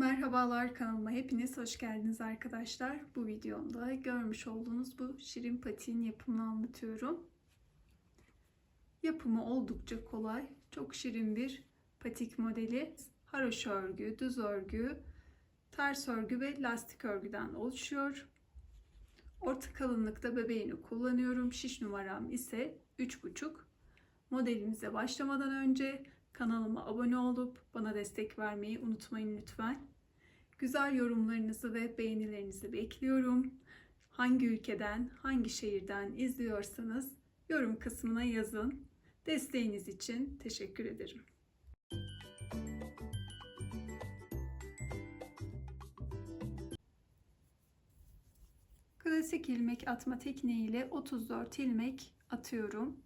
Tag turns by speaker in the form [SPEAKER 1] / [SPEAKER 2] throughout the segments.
[SPEAKER 1] Merhabalar kanalıma hepiniz hoş geldiniz arkadaşlar. Bu videomda görmüş olduğunuz bu şirin patiğin yapımını anlatıyorum. Yapımı oldukça kolay. Çok şirin bir patik modeli. Haroşa örgü, düz örgü, ters örgü ve lastik örgüden oluşuyor. Orta kalınlıkta bebeğini kullanıyorum. Şiş numaram ise 3,5. Modelimize başlamadan önce kanalıma abone olup bana destek vermeyi unutmayın lütfen. Güzel yorumlarınızı ve beğenilerinizi bekliyorum. Hangi ülkeden, hangi şehirden izliyorsanız yorum kısmına yazın. Desteğiniz için teşekkür ederim. Klasik ilmek atma tekniğiyle 34 ilmek atıyorum.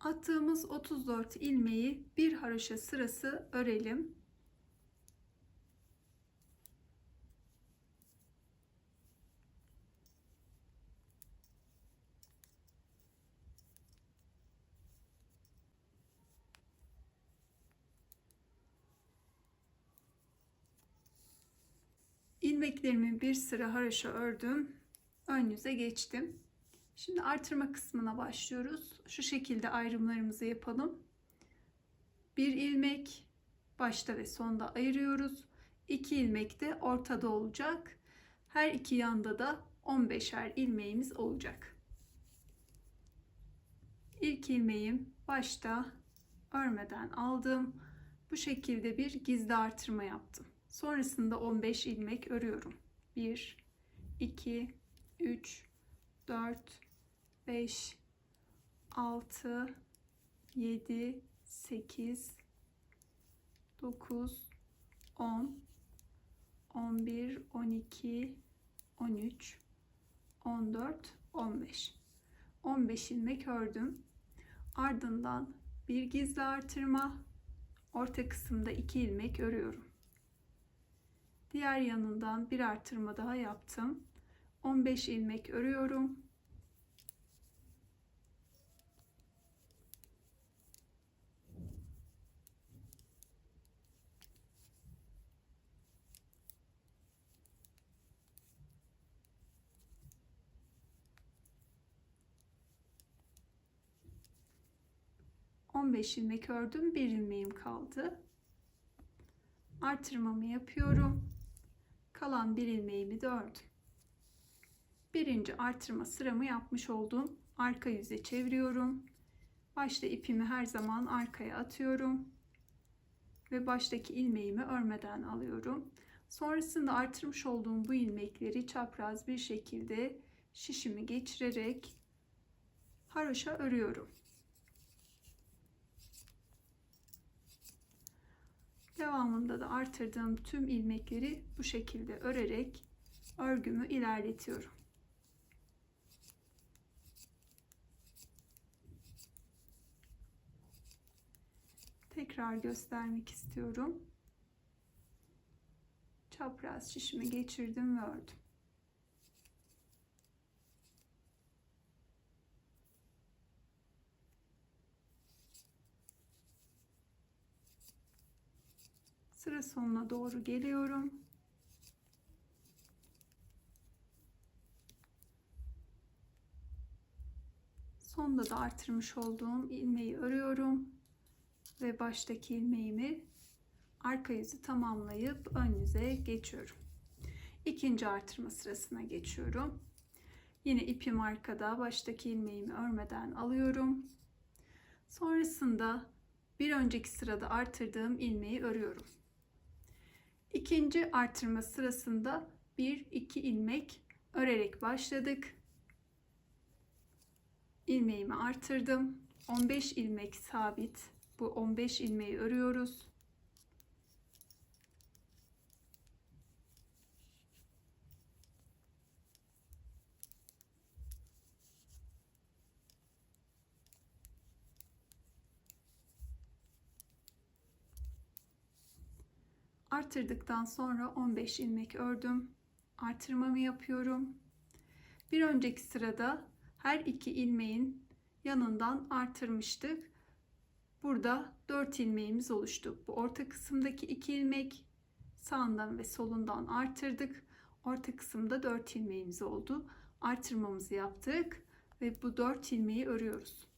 [SPEAKER 1] Attığımız 34 ilmeği bir haroşa sırası örelim. İlmeklerimi bir sıra haroşa ördüm. Ön yüze geçtim. Şimdi artırma kısmına başlıyoruz. Şu şekilde ayrımlarımızı yapalım. Bir ilmek başta ve sonda ayırıyoruz. İki ilmek de ortada olacak. Her iki yanda da 15'er ilmeğimiz olacak. İlk ilmeğim başta örmeden aldım. Bu şekilde bir gizli artırma yaptım. Sonrasında 15 ilmek örüyorum. 1 2 3 4 5 6 7 8 9 10 11 12 13 14 15 15 ilmek ördüm. Ardından bir gizli artırma orta kısımda 2 ilmek örüyorum. Diğer yanından bir artırma daha yaptım. 15 ilmek örüyorum. 15 ilmek ördüm. Bir ilmeğim kaldı. Artırmamı yapıyorum. Kalan bir ilmeğimi de ördüm. Birinci artırma sıramı yapmış oldum. Arka yüze çeviriyorum. Başta ipimi her zaman arkaya atıyorum. Ve baştaki ilmeğimi örmeden alıyorum. Sonrasında artırmış olduğum bu ilmekleri çapraz bir şekilde şişimi geçirerek haroşa örüyorum. Devamında da artırdığım tüm ilmekleri bu şekilde örerek örgümü ilerletiyorum. Tekrar göstermek istiyorum. Çapraz şişimi geçirdim ve ördüm. Sıra sonuna doğru geliyorum. Sonda da artırmış olduğum ilmeği örüyorum ve baştaki ilmeğimi arka yüzü tamamlayıp ön yüze geçiyorum. İkinci artırma sırasına geçiyorum. Yine ipim arkada baştaki ilmeğimi örmeden alıyorum. Sonrasında bir önceki sırada artırdığım ilmeği örüyorum. İkinci artırma sırasında 1-2 ilmek örerek başladık. İlmeğimi artırdım. 15 ilmek sabit. Bu 15 ilmeği örüyoruz. Artırdıktan sonra 15 ilmek ördüm. Artırmamı yapıyorum. Bir önceki sırada her iki ilmeğin yanından artırmıştık. Burada 4 ilmeğimiz oluştu. Bu orta kısımdaki 2 ilmek sağından ve solundan artırdık. Orta kısımda 4 ilmeğimiz oldu. Artırmamızı yaptık ve bu 4 ilmeği örüyoruz.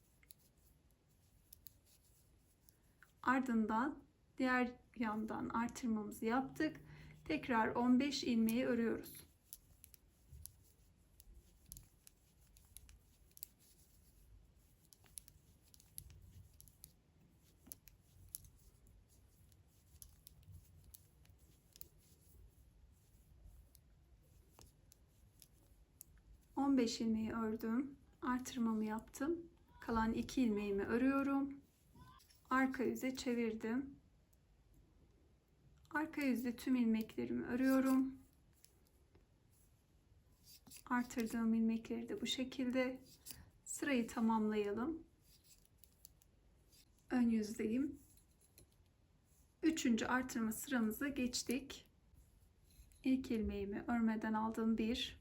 [SPEAKER 1] Ardından diğer yandan artırmamızı yaptık. Tekrar 15 ilmeği örüyoruz. On beş ilmeği ördüm. Artırmamı yaptım. Kalan iki ilmeğimi örüyorum. Arka yüze çevirdim. Arka yüzde tüm ilmeklerimi örüyorum. Artırdığım ilmekleri de bu şekilde sırayı tamamlayalım. Ön yüzdeyim. Üçüncü artırma sıramıza geçtik. İlk ilmeğimi örmeden aldım. 1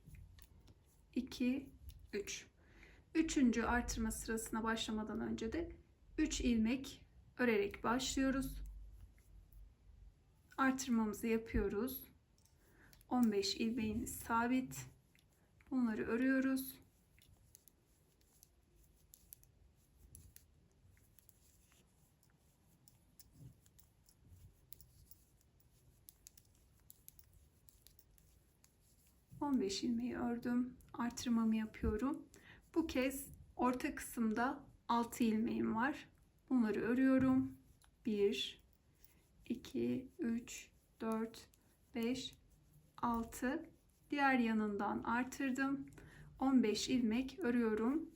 [SPEAKER 1] 2 3 Üçüncü artırma sırasına başlamadan önce de 3 ilmek örerek başlıyoruz artırmamızı yapıyoruz. 15 ilmeğimiz sabit. Bunları örüyoruz. On beş ilmeği ördüm. Artırmamı yapıyorum. Bu kez orta kısımda 6 ilmeğim var. Bunları örüyorum. 1 2, 3, 4, 5, 6. Diğer yanından artırdım. 15 ilmek örüyorum.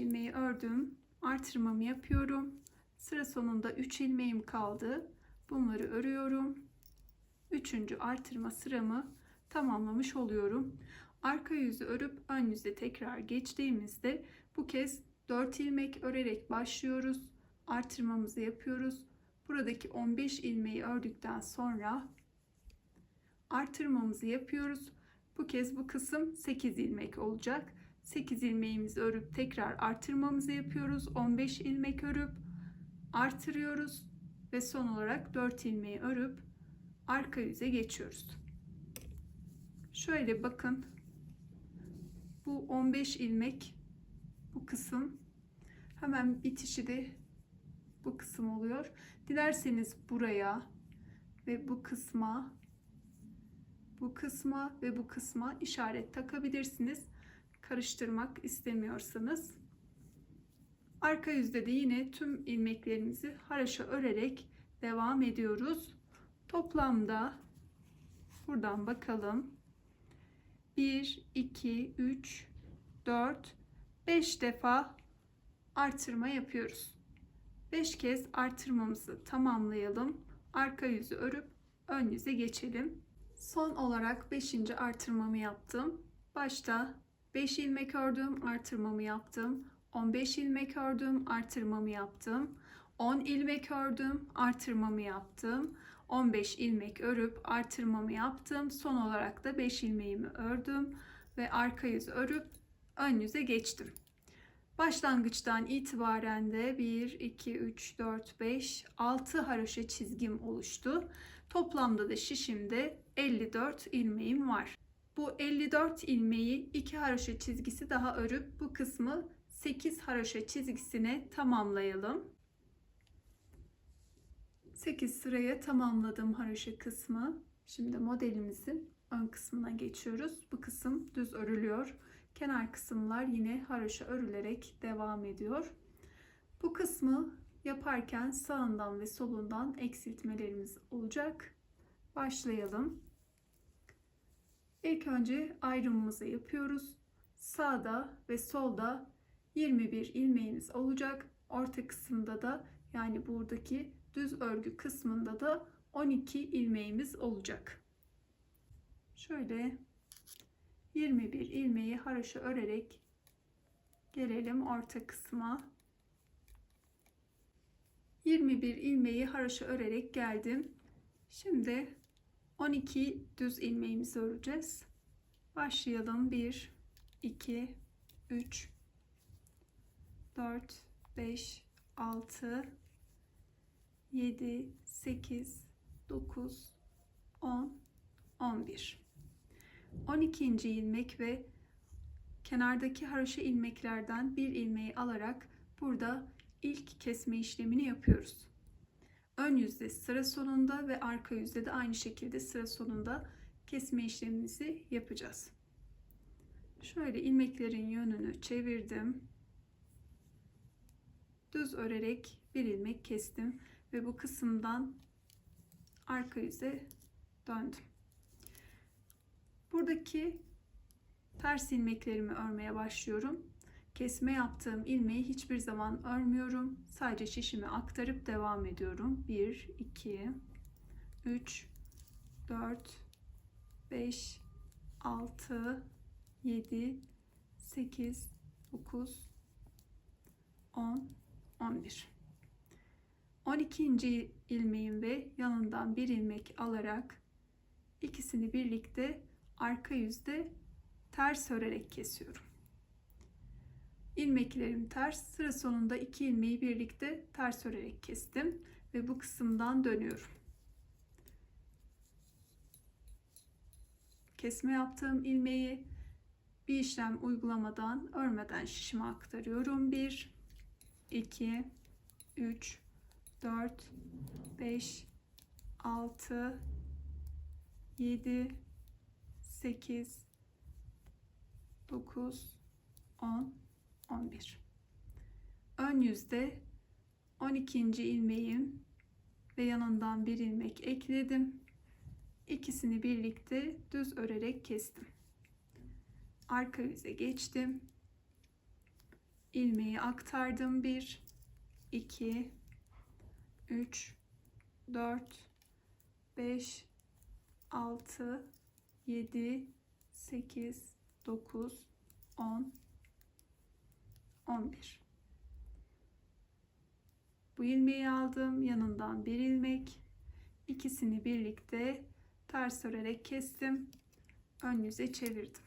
[SPEAKER 1] İlmeği ördüm artırmamı yapıyorum. Sıra sonunda 3 ilmeğim kaldı. Bunları örüyorum. Üçüncü artırma sıramı tamamlamış oluyorum. Arka yüzü örüp ön yüze tekrar geçtiğimizde bu kez 4 ilmek örerek başlıyoruz. Artırmamızı yapıyoruz. Buradaki 15 ilmeği ördükten sonra artırmamızı yapıyoruz. Bu kez bu kısım 8 ilmek olacak. 8 ilmeğimizi örüp tekrar artırmamızı yapıyoruz. 15 ilmek örüp artırıyoruz ve son olarak 4 ilmeği örüp arka yüze geçiyoruz. Şöyle bakın. Bu 15 ilmek bu kısım hemen bitişi de bu kısım oluyor. Dilerseniz buraya ve bu kısma bu kısma ve bu kısma işaret takabilirsiniz karıştırmak istemiyorsanız. Arka yüzde de yine tüm ilmeklerimizi haraşa örerek devam ediyoruz. Toplamda buradan bakalım. 1, 2, 3, 4, 5 defa artırma yapıyoruz. 5 kez artırmamızı tamamlayalım. Arka yüzü örüp ön yüze geçelim. Son olarak 5. artırmamı yaptım. Başta 5 ilmek ördüm, artırmamı yaptım. 15 ilmek ördüm, artırmamı yaptım. 10 ilmek ördüm, artırmamı yaptım. 15 ilmek örüp artırmamı yaptım. Son olarak da 5 ilmeğimi ördüm ve arka yüz örüp ön yüze geçtim. Başlangıçtan itibaren de 1, 2, 3, 4, 5, 6 haroşa çizgim oluştu. Toplamda da şişimde 54 ilmeğim var. Bu 54 ilmeği 2 haroşa çizgisi daha örüp bu kısmı 8 haroşa çizgisine tamamlayalım. 8 sıraya tamamladım haroşa kısmı. Şimdi modelimizin ön kısmına geçiyoruz. Bu kısım düz örülüyor. Kenar kısımlar yine haroşa örülerek devam ediyor. Bu kısmı yaparken sağından ve solundan eksiltmelerimiz olacak. Başlayalım. İlk önce ayrımımızı yapıyoruz. Sağda ve solda 21 ilmeğimiz olacak. Orta kısımda da Yani buradaki düz örgü kısmında da 12 ilmeğimiz olacak. Şöyle 21 ilmeği haroşa örerek gelelim orta kısma. 21 ilmeği haroşa örerek geldim. Şimdi 12 düz ilmeğimizi öreceğiz. Başlayalım. 1 2 3 4 5 6 7 8 9 10 11 12. ilmek ve kenardaki haroşa ilmeklerden bir ilmeği alarak burada ilk kesme işlemini yapıyoruz. Ön yüzde sıra sonunda ve arka yüzde de aynı şekilde sıra sonunda kesme işlemimizi yapacağız. Şöyle ilmeklerin yönünü çevirdim. Düz örerek bir ilmek kestim ve bu kısımdan arka yüze döndüm. Buradaki ters ilmeklerimi örmeye başlıyorum. Kesme yaptığım ilmeği hiçbir zaman örmüyorum. Sadece şişimi aktarıp devam ediyorum. 1, 2, 3, 4, 5, 6, 7, 8, 9, 10, 11. 12. ilmeğim ve yanından bir ilmek alarak ikisini birlikte arka yüzde ters örerek kesiyorum. İlmeklerim ters. Sıra sonunda iki ilmeği birlikte ters örerek kestim ve bu kısımdan dönüyorum. Kesme yaptığım ilmeği bir işlem uygulamadan örmeden şişime aktarıyorum. 1 2 3 4 5 6 7 8 9 10 11 ön yüzde 12. ilmeğim ve yanından bir ilmek ekledim. İkisini birlikte düz örerek kestim. Arka yüze geçtim. İlmeği aktardım. 1 2 3 4 5 6 7 8 9 10 11 bu ilmeği aldım yanından bir ilmek. İkisini birlikte ters örerek kestim. Ön yüze çevirdim.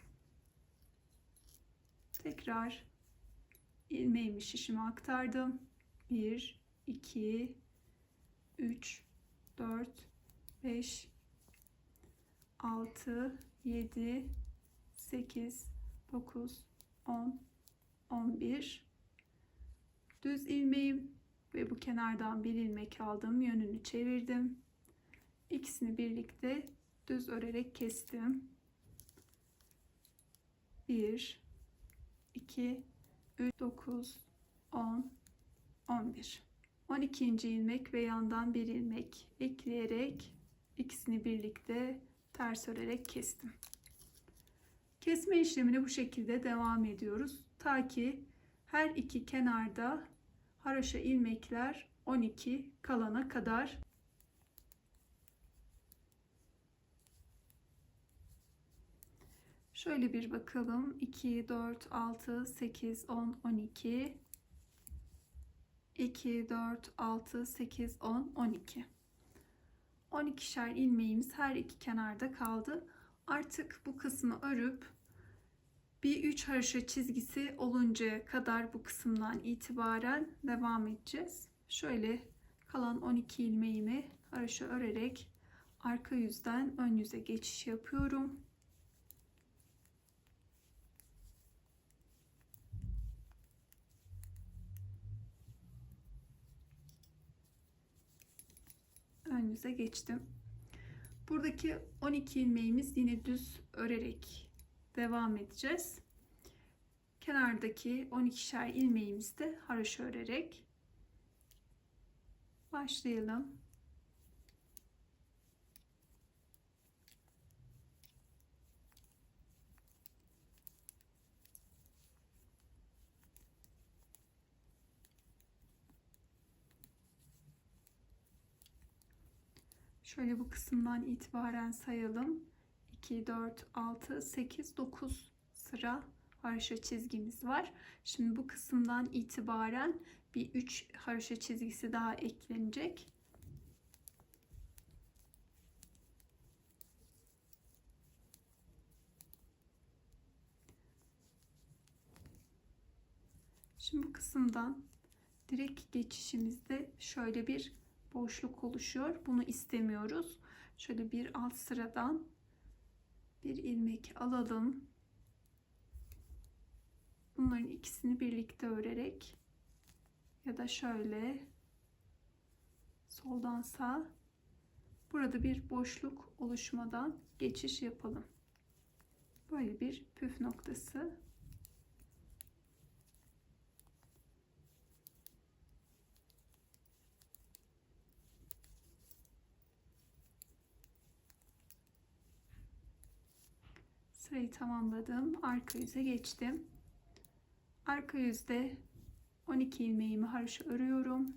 [SPEAKER 1] Tekrar ilmeğimi şişime aktardım. 1 2 3 4 5 6 7 8 9 10 11 düz ilmeğim ve bu kenardan bir ilmek aldım yönünü çevirdim ikisini birlikte düz örerek kestim 1 2 3 9 10 11 12. ilmek ve yandan bir ilmek ekleyerek ikisini birlikte ters örerek kestim. Kesme işlemine bu şekilde devam ediyoruz. Ta ki her iki kenarda haraşa ilmekler 12 kalana kadar Şöyle bir bakalım. 2, 4, 6, 8, 10, 12. 2, 4, 6, 8, 10, 12. 12'şer ilmeğimiz her iki kenarda kaldı. Artık bu kısmı örüp bir 3 haroşa çizgisi oluncaya kadar bu kısımdan itibaren devam edeceğiz. Şöyle kalan 12 ilmeğimi haroşa örerek arka yüzden ön yüze geçiş yapıyorum. ön yüze geçtim. Buradaki 12 ilmeğimiz yine düz örerek devam edeceğiz. Kenardaki 12'şer ilmeğimizde haroşa örerek başlayalım. Şöyle bu kısımdan itibaren sayalım. 2, 4, 6, 8, 9 sıra haroşa çizgimiz var. Şimdi bu kısımdan itibaren bir 3 haroşa çizgisi daha eklenecek. Şimdi bu kısımdan direkt geçişimizde şöyle bir boşluk oluşuyor. Bunu istemiyoruz. Şöyle bir alt sıradan bir ilmek alalım. Bunların ikisini birlikte örerek ya da şöyle soldan sağ burada bir boşluk oluşmadan geçiş yapalım. Böyle bir püf noktası. Sırayı tamamladım. Arka yüze geçtim. Arka yüzde 12 ilmeğimi haroşa örüyorum.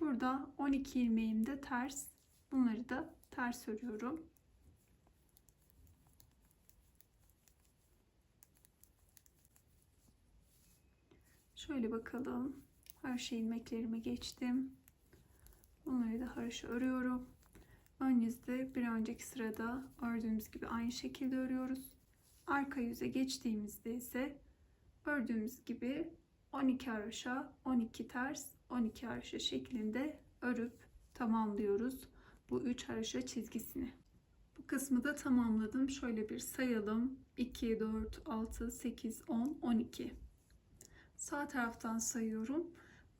[SPEAKER 1] Burada 12 ilmeğim de ters. Bunları da ters örüyorum. Şöyle bakalım. Haroşa ilmeklerime geçtim. Bunları da haroşa örüyorum. Ön yüzde bir önceki sırada ördüğümüz gibi aynı şekilde örüyoruz. Arka yüze geçtiğimizde ise ördüğümüz gibi 12 haroşa, 12 ters, 12 haroşa şeklinde örüp tamamlıyoruz bu 3 haroşa çizgisini. Bu kısmı da tamamladım. Şöyle bir sayalım. 2, 4, 6, 8, 10, 12. Sağ taraftan sayıyorum.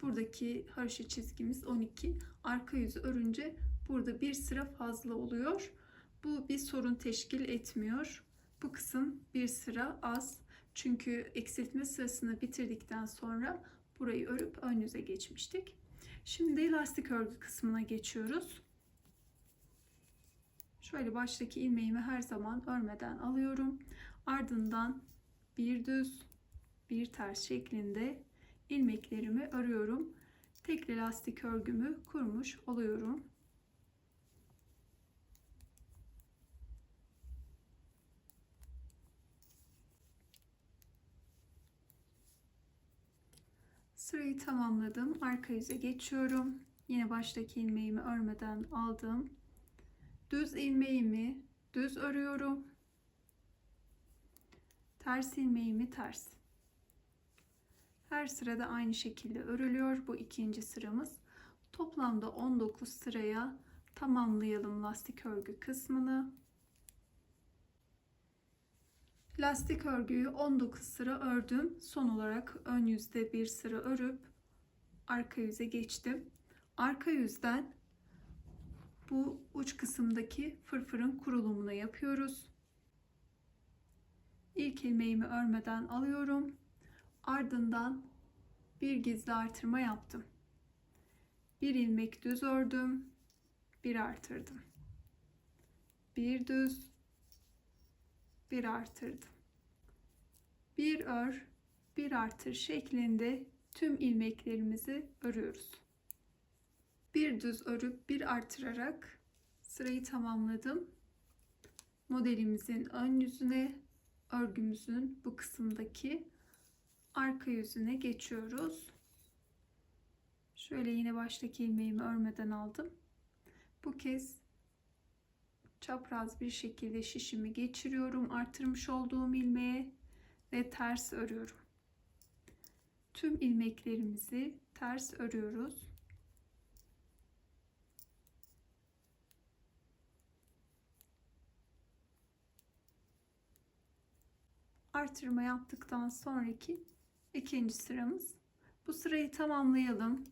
[SPEAKER 1] Buradaki haroşa çizgimiz 12. Arka yüzü örünce burada bir sıra fazla oluyor. Bu bir sorun teşkil etmiyor. Bu kısım bir sıra az. Çünkü eksiltme sırasını bitirdikten sonra burayı örüp ön yüze geçmiştik. Şimdi lastik örgü kısmına geçiyoruz. Şöyle baştaki ilmeğimi her zaman örmeden alıyorum. Ardından bir düz, bir ters şeklinde ilmeklerimi örüyorum. Tekli lastik örgümü kurmuş oluyorum. Sırayı tamamladım. Arka yüze geçiyorum. Yine baştaki ilmeğimi örmeden aldım. Düz ilmeğimi düz örüyorum. Ters ilmeğimi ters. Her sırada aynı şekilde örülüyor. Bu ikinci sıramız. Toplamda 19 sıraya tamamlayalım lastik örgü kısmını. Lastik örgüyü 19 sıra ördüm. Son olarak ön yüzde bir sıra örüp arka yüze geçtim. Arka yüzden bu uç kısımdaki fırfırın kurulumunu yapıyoruz. İlk ilmeğimi örmeden alıyorum. Ardından bir gizli artırma yaptım. Bir ilmek düz ördüm. Bir artırdım. Bir düz, bir artırdım. Bir ör, bir artır şeklinde tüm ilmeklerimizi örüyoruz. Bir düz örüp bir artırarak sırayı tamamladım. Modelimizin ön yüzüne, örgümüzün bu kısımdaki arka yüzüne geçiyoruz. Şöyle yine baştaki ilmeğimi örmeden aldım. Bu kez çapraz bir şekilde şişimi geçiriyorum artırmış olduğum ilmeğe ve ters örüyorum. Tüm ilmeklerimizi ters örüyoruz. Artırma yaptıktan sonraki ikinci sıramız. Bu sırayı tamamlayalım.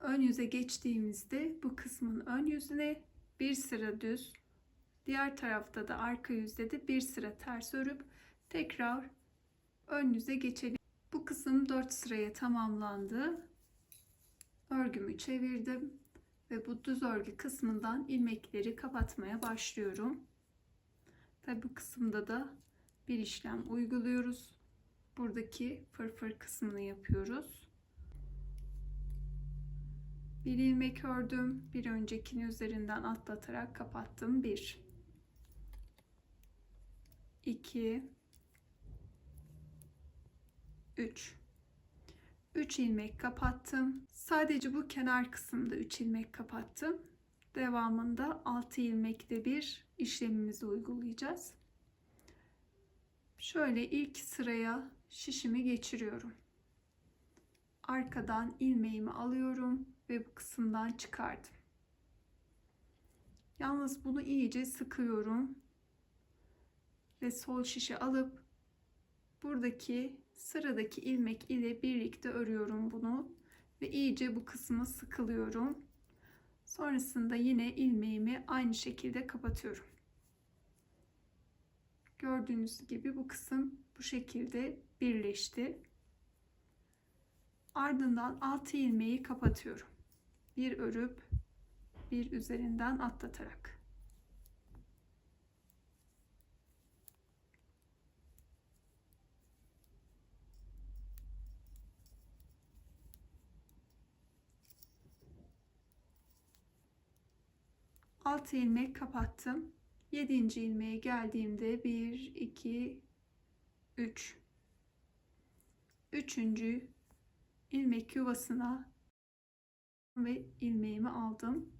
[SPEAKER 1] Ön yüze geçtiğimizde bu kısmın ön yüzüne bir sıra düz, diğer tarafta da arka yüzde de bir sıra ters örüp tekrar ön yüze geçelim. Bu kısım 4 sıraya tamamlandı. Örgümü çevirdim ve bu düz örgü kısmından ilmekleri kapatmaya başlıyorum. Tabi bu kısımda da bir işlem uyguluyoruz. Buradaki fırfır kısmını yapıyoruz. Bir ilmek ördüm. Bir öncekini üzerinden atlatarak kapattım. 1 2 3 3 ilmek kapattım. Sadece bu kenar kısımda 3 ilmek kapattım. Devamında 6 ilmekte bir işlemimizi uygulayacağız. Şöyle ilk sıraya şişimi geçiriyorum. Arkadan ilmeğimi alıyorum ve bu kısımdan çıkardım. Yalnız bunu iyice sıkıyorum ve sol şişe alıp buradaki sıradaki ilmek ile birlikte örüyorum bunu ve iyice bu kısmı sıkılıyorum. Sonrasında yine ilmeğimi aynı şekilde kapatıyorum. Gördüğünüz gibi bu kısım bu şekilde birleşti. Ardından 6 ilmeği kapatıyorum. Bir örüp bir üzerinden atlatarak. Altı ilmek kapattım. 7. ilmeğe geldiğimde 1 2 3 üçüncü ilmek yuvasına ve ilmeğimi aldım.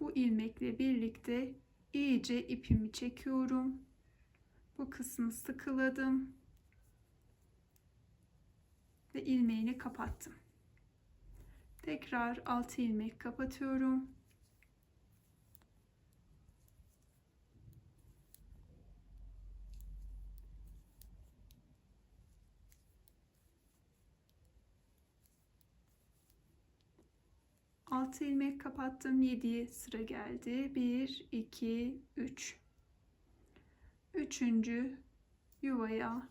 [SPEAKER 1] Bu ilmekle birlikte iyice ipimi çekiyorum. Bu kısmı sıkıladım. Ve ilmeğini kapattım. Tekrar 6 ilmek kapatıyorum. Altı ilmek kapattım. 7 sıra geldi. 1 2 3 Üçüncü yuvaya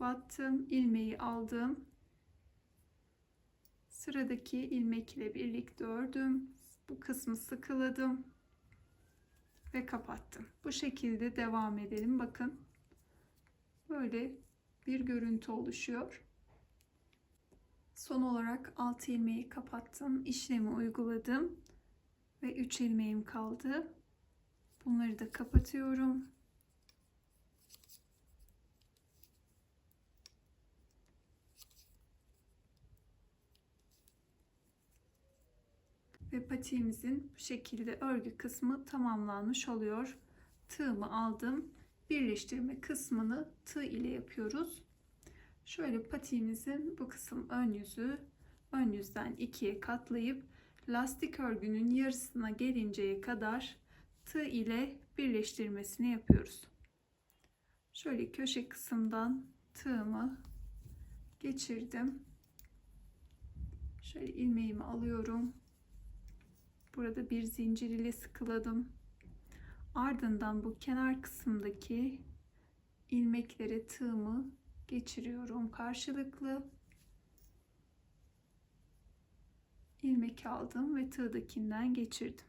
[SPEAKER 1] battım. ilmeği aldım. Sıradaki ilmek ile birlikte ördüm. Bu kısmı sıkıladım ve kapattım. Bu şekilde devam edelim. Bakın böyle bir görüntü oluşuyor. Son olarak 6 ilmeği kapattım. işlemi uyguladım. Ve 3 ilmeğim kaldı. Bunları da kapatıyorum. Ve patiğimizin bu şekilde örgü kısmı tamamlanmış oluyor. Tığımı aldım. Birleştirme kısmını tığ ile yapıyoruz. Şöyle patiğimizin bu kısım ön yüzü ön yüzden ikiye katlayıp lastik örgünün yarısına gelinceye kadar tığ ile birleştirmesini yapıyoruz. Şöyle köşe kısımdan tığımı geçirdim. Şöyle ilmeğimi alıyorum. Burada bir zincir ile sıkıladım. Ardından bu kenar kısımdaki ilmeklere tığımı geçiriyorum karşılıklı. İlmek aldım ve tığdakinden geçirdim.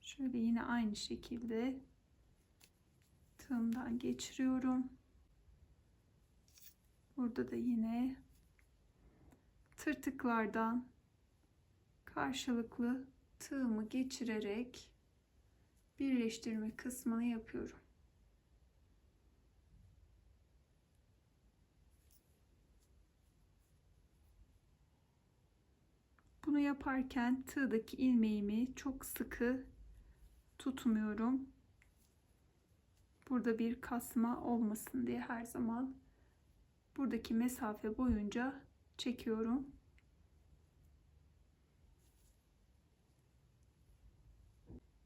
[SPEAKER 1] Şöyle yine aynı şekilde tığımdan geçiriyorum. Burada da yine tırtıklardan karşılıklı tığımı geçirerek birleştirme kısmını yapıyorum Bunu yaparken tığdaki ilmeğimi çok sıkı tutmuyorum. Burada bir kasma olmasın diye her zaman buradaki mesafe boyunca çekiyorum.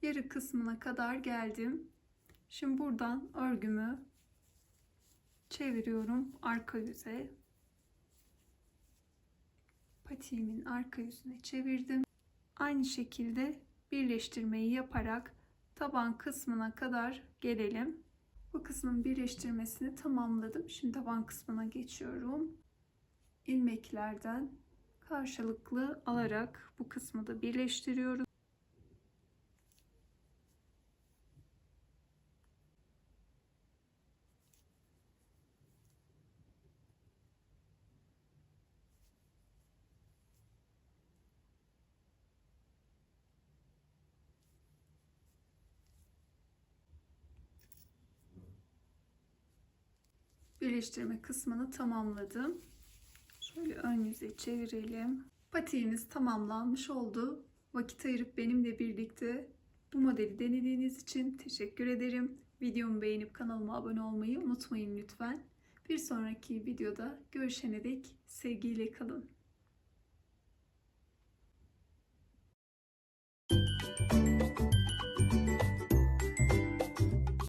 [SPEAKER 1] Yarı kısmına kadar geldim. Şimdi buradan örgümü çeviriyorum arka yüze patiğimin arka yüzüne çevirdim. Aynı şekilde birleştirmeyi yaparak taban kısmına kadar gelelim. Bu kısmın birleştirmesini tamamladım. Şimdi taban kısmına geçiyorum. İlmeklerden karşılıklı alarak bu kısmı da birleştiriyorum. Birleştirme kısmını tamamladım. Şöyle ön yüze çevirelim. Patiğimiz tamamlanmış oldu. Vakit ayırıp benimle birlikte bu modeli denediğiniz için teşekkür ederim. Videomu beğenip kanalıma abone olmayı unutmayın lütfen. Bir sonraki videoda görüşene dek sevgiyle kalın.